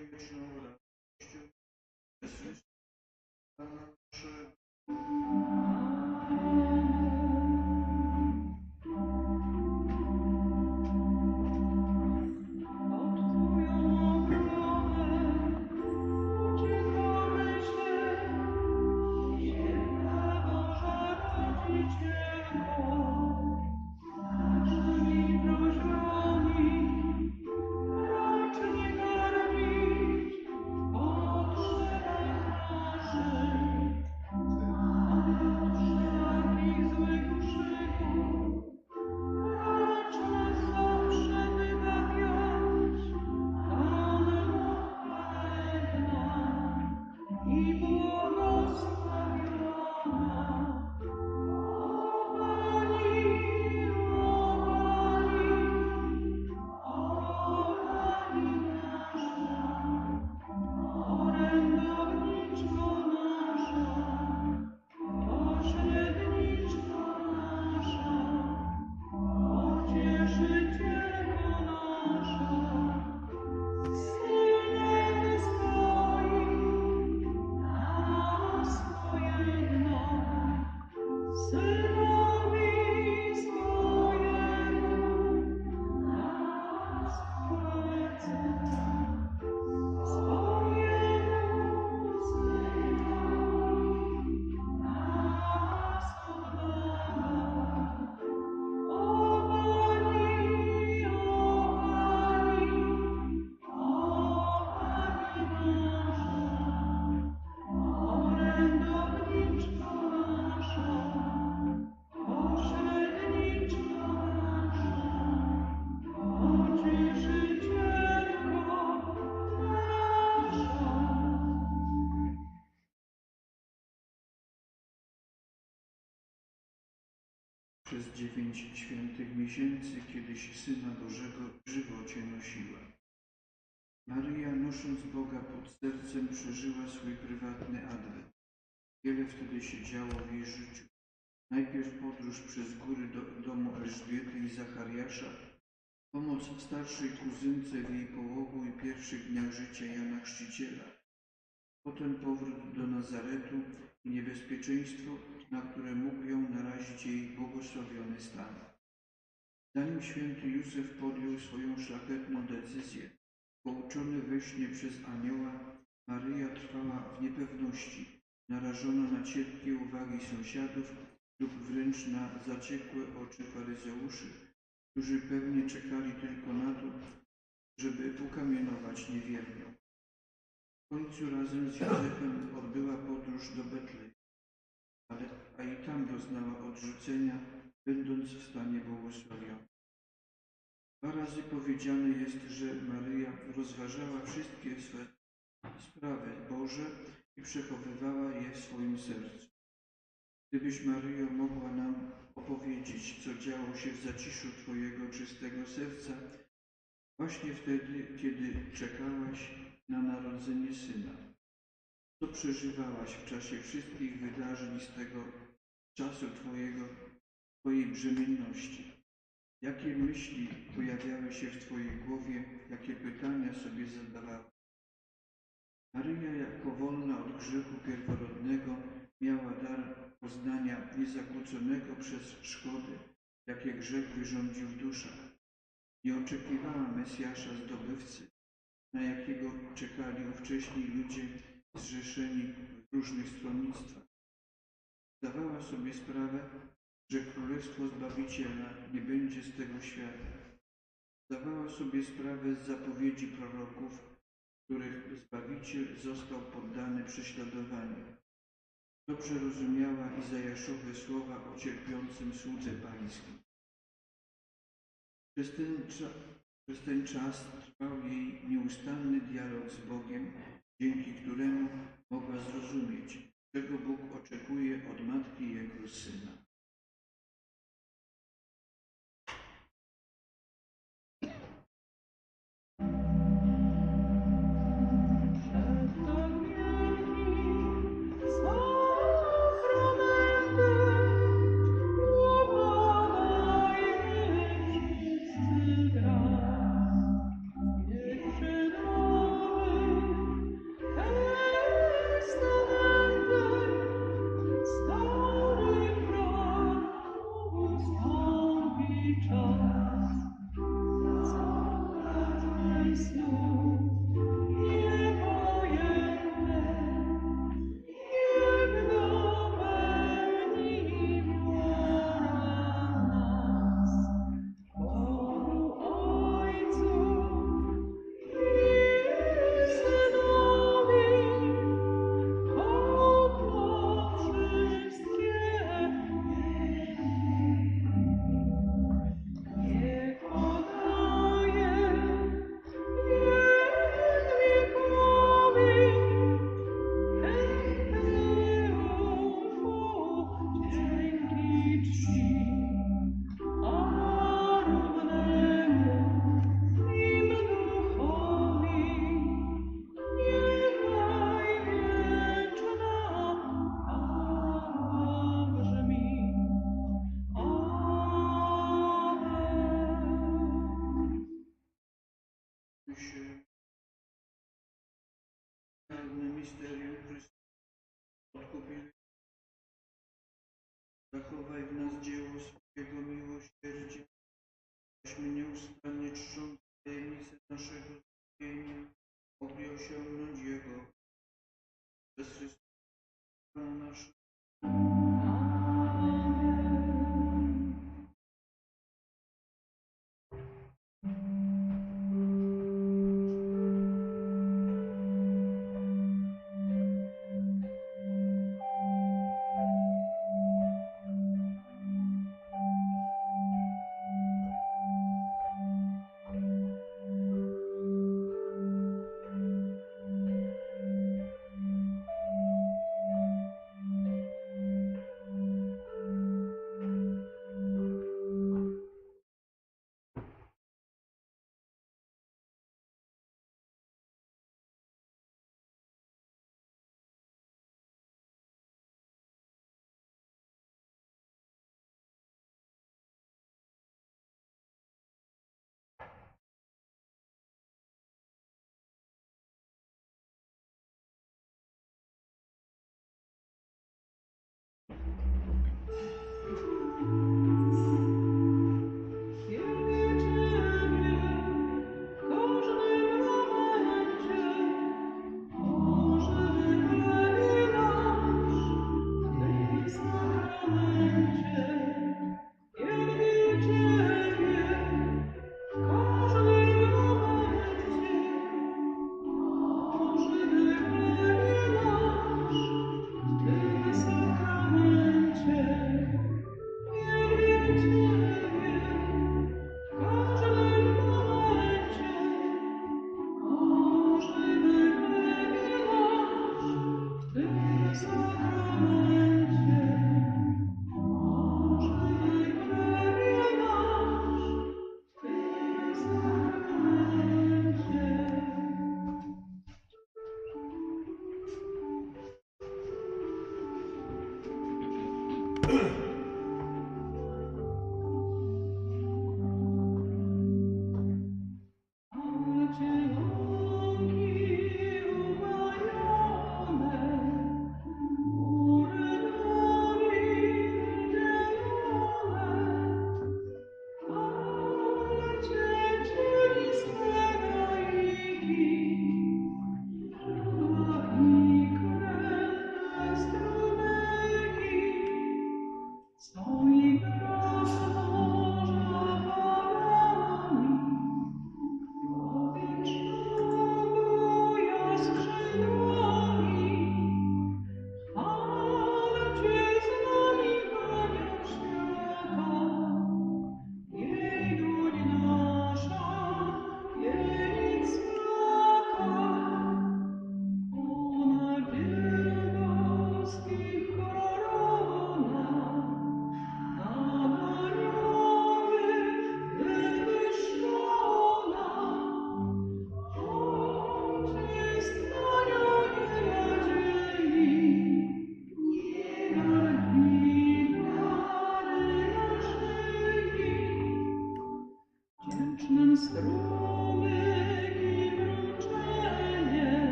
i Przez dziewięć świętych miesięcy kiedyś Syna Bożego w żywocie nosiła. Maryja, nosząc Boga pod sercem, przeżyła swój prywatny adwent. Wiele wtedy się działo w jej życiu. Najpierw podróż przez góry do domu Elżbiety i Zachariasza, pomoc starszej kuzynce w jej połogu i pierwszych dniach życia Jana Chrzciciela. Potem powrót do Nazaretu i niebezpieczeństwo, na które mógł ją narazić jej błogosławiony stan. Zanim święty Józef podjął swoją szlachetną decyzję, pouczony we śnie przez anioła, Maryja trwała w niepewności, narażona na cierpkie uwagi sąsiadów lub wręcz na zaciekłe oczy faryzeuszy, którzy pewnie czekali tylko na to, żeby ukamienować niewierną. W końcu razem z Józefem odbyła podróż do Betlejem, ale a i tam doznała odrzucenia, będąc w stanie błogosławionym. Dwa razy powiedziane jest, że Maryja rozważała wszystkie swe sprawy Boże i przechowywała je w swoim sercu. Gdybyś, Maryjo, mogła nam opowiedzieć, co działo się w zaciszu Twojego czystego serca, właśnie wtedy, kiedy czekałaś na narodzenie Syna. Co przeżywałaś w czasie wszystkich wydarzeń z tego czasu Twojego, Twojej brzemienności? Jakie myśli pojawiały się w Twojej głowie, jakie pytania sobie zadawałaś? Maryja, jako wolna od grzechu pierworodnego, miała dar poznania niezakłóconego przez szkody, jakie grzech wyrządził w duszach. Nie oczekiwała Mesjasza zdobywcy, na jakiego czekali ówcześni ludzie zrzeszeni w różnych stronnictwach. Zdawała sobie sprawę, że Królestwo Zbawiciela nie będzie z tego świata. Zdawała sobie sprawę z zapowiedzi proroków, których Zbawiciel został poddany prześladowaniu. Dobrze rozumiała Izajaszowe słowa o cierpiącym słudze pańskim. Przez ten, przez ten czas trwał jej nieustanny dialog z Bogiem, dzięki któremu mogła zrozumieć, czego Bóg oczekuje od matki Jego Syna.